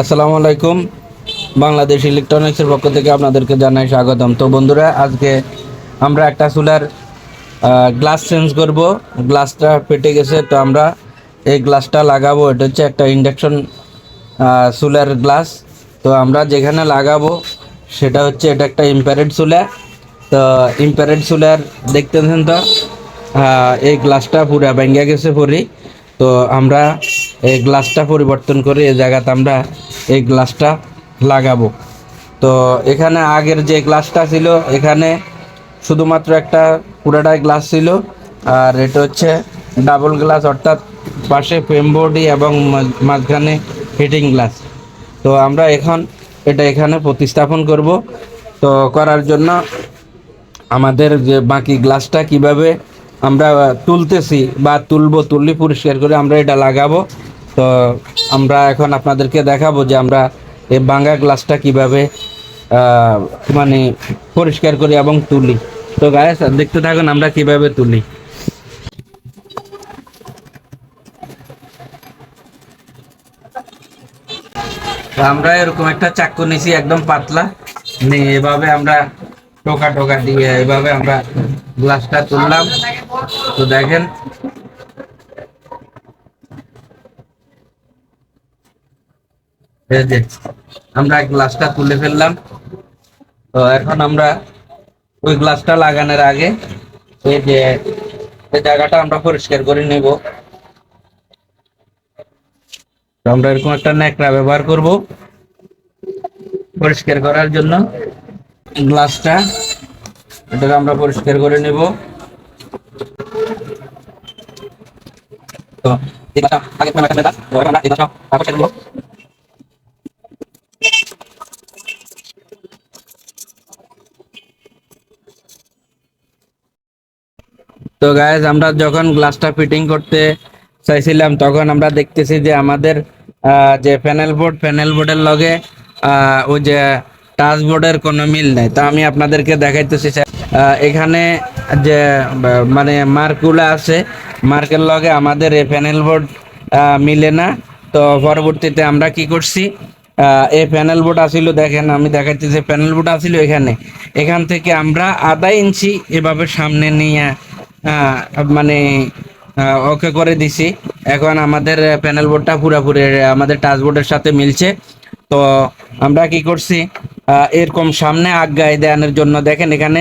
আসসালামু আলাইকুম। বাংলাদেশ ইলেকট্রনিক্সের পক্ষ থেকে আপনাদেরকে জানাই স্বাগতম। তো বন্ধুরা, আজকে আমরা একটা চুলার গ্লাস চেঞ্জ করব। গ্লাসটা ফেটে গেছে, তো আমরা এই গ্লাসটা লাগাবো। এটা হচ্ছে একটা ইন্ডাকশন চুলার গ্লাস। তো আমরা যেখানে লাগাবো, সেটা হচ্ছে এটা একটা ইম্প্যারেড চুলা। তো ইম্প্যারেড চুলার দেখতেছেন তো এই গ্লাসটা পুরো ভেঙে গেছে পরি। তো আমরা এই গ্লাসটা পরিবর্তন করে এই জায়গাতে আমরা এই গ্লাসটা লাগাবো। তো এখানে আগের যে গ্লাসটা ছিল, এখানে শুধুমাত্র একটা পুরাটাই গ্লাস ছিল। আর এটা হচ্ছে ডাবল গ্লাস, অর্থাৎ পাশে ফ্রেম বডি এবং মাঝ- মাঝখানে হিটিং গ্লাস। তো আমরা এখন এটা এখানে প্রতিস্থাপন করব। তো করার জন্য আমাদের যে বাকি গ্লাসটা কীভাবে আমরা তুলতেছি বা তুলবো, তুললি পরিষ্কার করে আমরা এটা লাগাবো। তো আমরা এখন আপনাদেরকে দেখাবো যে আমরা এই ভাঙা গ্লাসটা কীভাবে মানে পরিষ্কার করি এবং তুলি। তো গায়ে দেখতে থাকুন আমরা কীভাবে তুলি। আমরা এরকম একটা চাক্কু নিছি, একদম পাতলা। নিয়ে এভাবে আমরা টোকা টোকা দিয়ে এভাবে আমরা গ্লাসটা তুললাম। তো দেখেন এই যে, আমরা গ্লাসটা তুলে ফেললাম। তো এখন আমরা ওই গ্লাসটা লাগানোর আগে এই যে জায়গাটা আমরা পরিষ্কার করে নেব। আমরা এরকম একটা ন্যাকড়া ব্যবহার করব পরিষ্কার করার জন্য। গ্লাসটা, এটাকে আমরা পরিষ্কার করে নেব। তো এই গ্লাসটা আগে প্রথমে একটা গ্লাস, তো গাইজ আমরা যখন গ্লাসটা ফিটিং করতে চাইছিলাম, তখন আমরা দেখতেছি যে আমাদের যে প্যানেল বোর্ড প্যানেল বোর্ডের লগে ওই যে টাচ বোর্ডের কোনো মিল নেই। তো আমি আপনাদেরকে দেখাইতেছি। এখানে যে মানে মার্কগুলো আছে, মার্কের লগে আমাদের এই প্যানেল বোর্ড মিলে না। তো পরবর্তীতে আমরা কি করছি এই প্যানেল বোর্ড আসিল, দেখেন, আমি দেখাচ্ছি যে প্যানেল বোর্ড আসিল এখানে। এখান থেকে আমরা আধা ইঞ্চি এভাবে সামনে নিয়ে মানে ওকে করে দিছি। এখন আমাদের প্যানেল বোর্ডটা পুরোপুরি আমাদের টাচ বোর্ডের সাথে মিলছে। তো আমরা কি করছি? এরকম সামনে আজ্ঞায় দেওয়ানোর জন্য দেখেন এখানে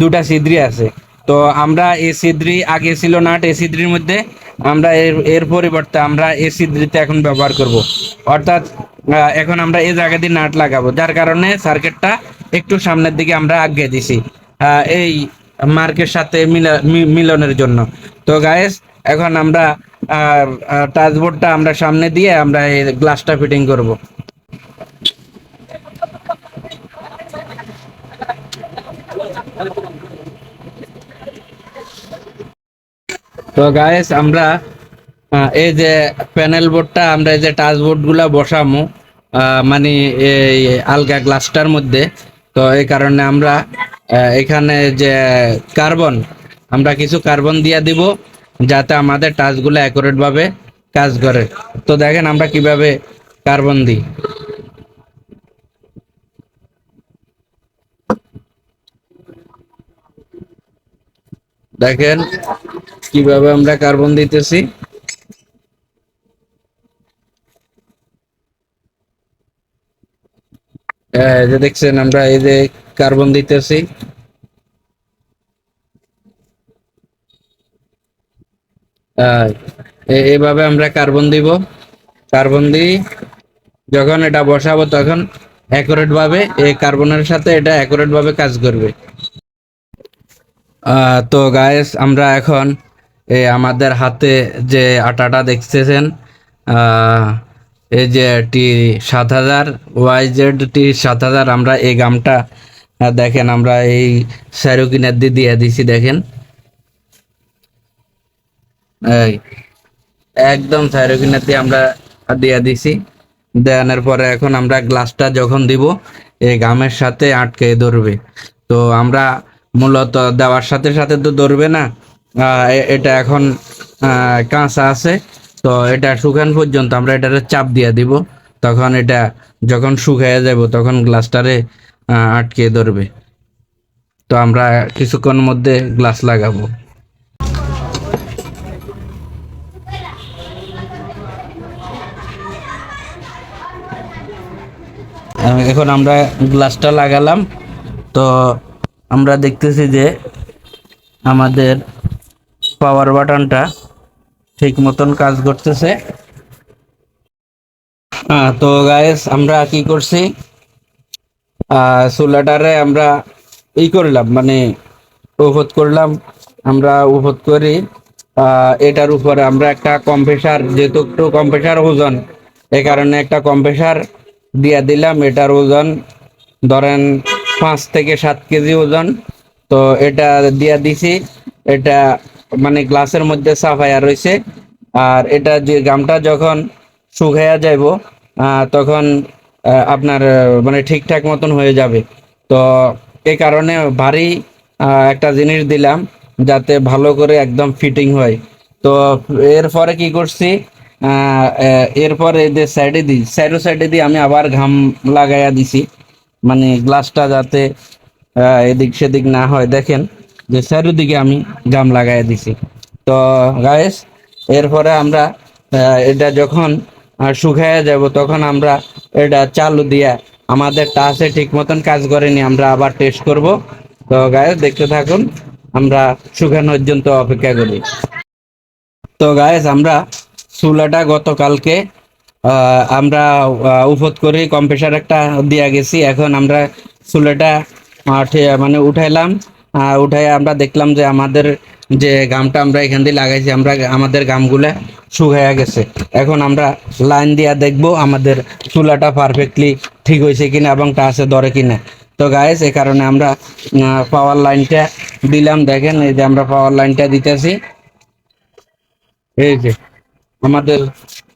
দুটা সিদ্রি আছে। তো আমরা এই সিদ্রি আগে ছিল নাট এ সিদ্রির মধ্যে আমরা এর এর পরিবর্তে আমরা এ সিদ্রিতে এখন ব্যবহার করব। অর্থাৎ এখন আমরা এই জায়গা দিয়ে নাট লাগাবো। যার কারণে সার্কিটটা একটু সামনের দিকে আমরা আগে দিছি। এই মার্কের সাথে মিলনের জন্য। তো গায়েস এখন আমরা টাচবোর্ডটা আমরা সামনে দিয়ে আমরা এই গ্লাসটা ফিটিং করব। তো গায়েস আমরা এই যে প্যানেল বোর্ডটা আমরা এই যে টাচ বোর্ডগুলা বসামু মানে এই আলগা গ্লাসটার মধ্যে। তো এই কারণে আমরা এখানে যে কার্বন, আমরা কিছু কার্বন দিয়ে দিব যাতে আমাদের টাচগুলো অ্যাকুরেট ভাবে কাজ করে। তো দেখেন আমরা কীভাবে কার্বন দিই। দেখেন কীভাবে আমরা কার্বন দিতেছি। যে দেখছেন আমরা এই যে কার্বন দিতেছি। আহ, এ- এইভাবে আমরা কার্বন দিব। কার্বন দিই যখন এটা বসাবো তখন অ্যাকুরেট ভাবে এই কার্বনের সাথে এটা অ্যাকুরেট ভাবে কাজ করবে। তো গায়েস আমরা এখন আমাদের হাতে যে আটাটা দেখতেছেন এই যে টি সাত হাজার ওয়াই জেড টি সাত হাজার আমরা এই গামটা দেখেন আমরা এই স্যারোকিনের দিয়ে দিয়ে দিছি, দেখেন। এই, একদম স্যারোকিনের দিয়ে আমরা দিয়ে দিছি। দেওয়ানোর পরে এখন আমরা গ্লাসটা যখন দিব, এই গামের সাথে আটকে ধরবে। তো আমরা মূলত দেওয়ার সাথে সাথে তো ধরবে না। এটা এখন কাঁচা আছে। তো এটা শুকান পর্যন্ত আমরা এটার চাপ দিয়ে দিব। তখন এটা যখন শুকাইয়া যাব, তখন গ্লাসটারে আটকে ধরবে। তো আমরা কিছুক্ষণ মধ্যে গ্লাস লাগাবো। এখন আমরা গ্লাসটা লাগালাম। তো আমরা দেখতেছি যে আমাদের পাওয়ার বাটনটা ঠিক মতন কাজ করতেছে। তো গায়েস আমরা কি করছি? চুলাটারে আমরা ই করলাম মানে উপত করলাম, আমরা উপত করি। এটার উপরে আমরা একটা কম্প্রেসার যেহেতু একটু কম্প্রেসার ওজন এই কারণে একটা কম্প্রেসার দিয়া দিলাম, এটার ওজন ধরেন পাঁচ থেকে সাত কেজি ওজন। তো এটা দিয়া দিছি, এটা মানে গ্লাসের মধ্যে সাফাইয়া রয়েছে আর এটা যে গামটা যখন শুকাইয়া যাইব তখন আপনার মানে ঠিকঠাক মতন হয়ে যাবে। তো এই কারণে ভারী একটা জিনিস দিলাম যাতে ভালো করে একদম ফিটিং হয়। তো এরপরে কি করছি এরপর যে সাইডে দিই সাইডো সাইডে দিয়ে আমি আবার ঘাম লাগাইয়া দিছি। মানে গ্লাসটা যাতে এদিক সেদিক না হয়। দেখেন যে চারিদিকে আমি গাম লাগাইয়া দিছি। তো গায়েস এরপরে আমরা এটা যখন শুকাইয়া যাব তখন আমরা এটা চালু দিয়া আমাদের টাচে ঠিক মতন কাজ করেনি, আমরা আবার টেস্ট করব। তো গায়েস দেখতে থাকুন, আমরা শুকানো পর্যন্ত অপেক্ষা করি। তো গায়েস আমরা চুলাটা গতকালকে আমরা উপত করে কম্প্রেসার একটা দিয়া গেছি। এখন আমরা চুলাটা মানে উঠাইলাম। উঠাই আমরা দেখলাম যে আমাদের যে গামটা আমরা এখান দিয়ে লাগাইছি, আমরা আমাদের গামগুলা শুকাইয়া গেছে। এখন আমরা লাইন দিয়া দেখব আমাদের চুলাটা পারফেক্টলি ঠিক হয়েছে কিনা এবং টাচে ধরে কিনা। তো গায়েস এই কারণে আমরা পাওয়ার লাইনটা দিলাম। দেখেন, এই যে আমরা পাওয়ার লাইনটা দিতেছি। এই যে আমাদের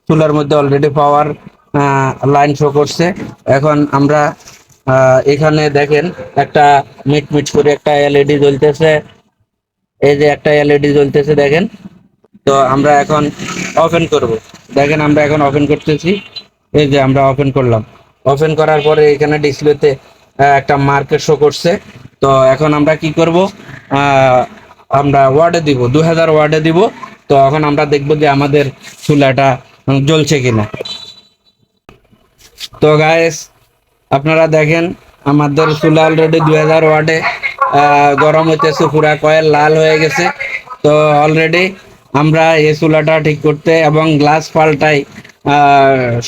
চুলার মধ্যে অলরেডি পাওয়ার লাইন শো করছে। এখন আমরা এখানে দেখেন একটা মিট মিট করে একটা এলইডি জ্বলতেছে। এই যে একটা এলইডি জ্বলতেছে দেখেন। তো আমরা এখন ওপেন করব। দেখেন আমরা এখন ওপেন করতেছি। এই যে আমরা ওপেন করলাম। ওপেন করার পরে এখানে ডিসপ্লেতে একটা মার্কেট শো করছে। তো এখন আমরা কি করব? আমরা ওয়ার্ডে দিব। দু হাজার ওয়ার্ডে দিব। তো এখন আমরা দেখব যে আমাদের চুলাটা জ্বলছে কিনা। তো গায়েস আপনারা দেখেন আমাদের চুলা অলরেডি দুই হাজার আহ, গরম হইতেছে, পুরা কয়েল লাল হয়ে গেছে। তো অলরেডি আমরা এই চুলাটা ঠিক করতে এবং গ্লাস পাল্টাই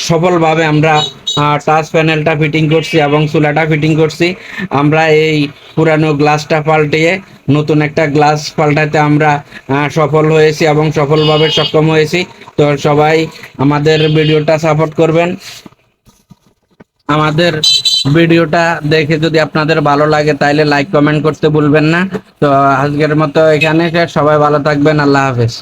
সফলভাবে আমরা টাচ প্যানেলটা ফিটিং করছি এবং চুলাটা ফিটিং করছি। আমরা এই পুরানো গ্লাসটা পাল্টিয়ে নতুন একটা গ্লাস পাল্টাতে আমরা সফল হয়েছি এবং সফলভাবে সক্ষম হয়েছি। তো সবাই আমাদের ভিডিওটা সাপোর্ট করবেন। আমাদের ভিডিওটা দেখে যদি আপনাদের ভালো লাগে তাহলে লাইক কমেন্ট করতে ভুলবেন না। তো আজকের মতো এখানে সবাই ভালো থাকবেন। আল্লাহ হাফেজ।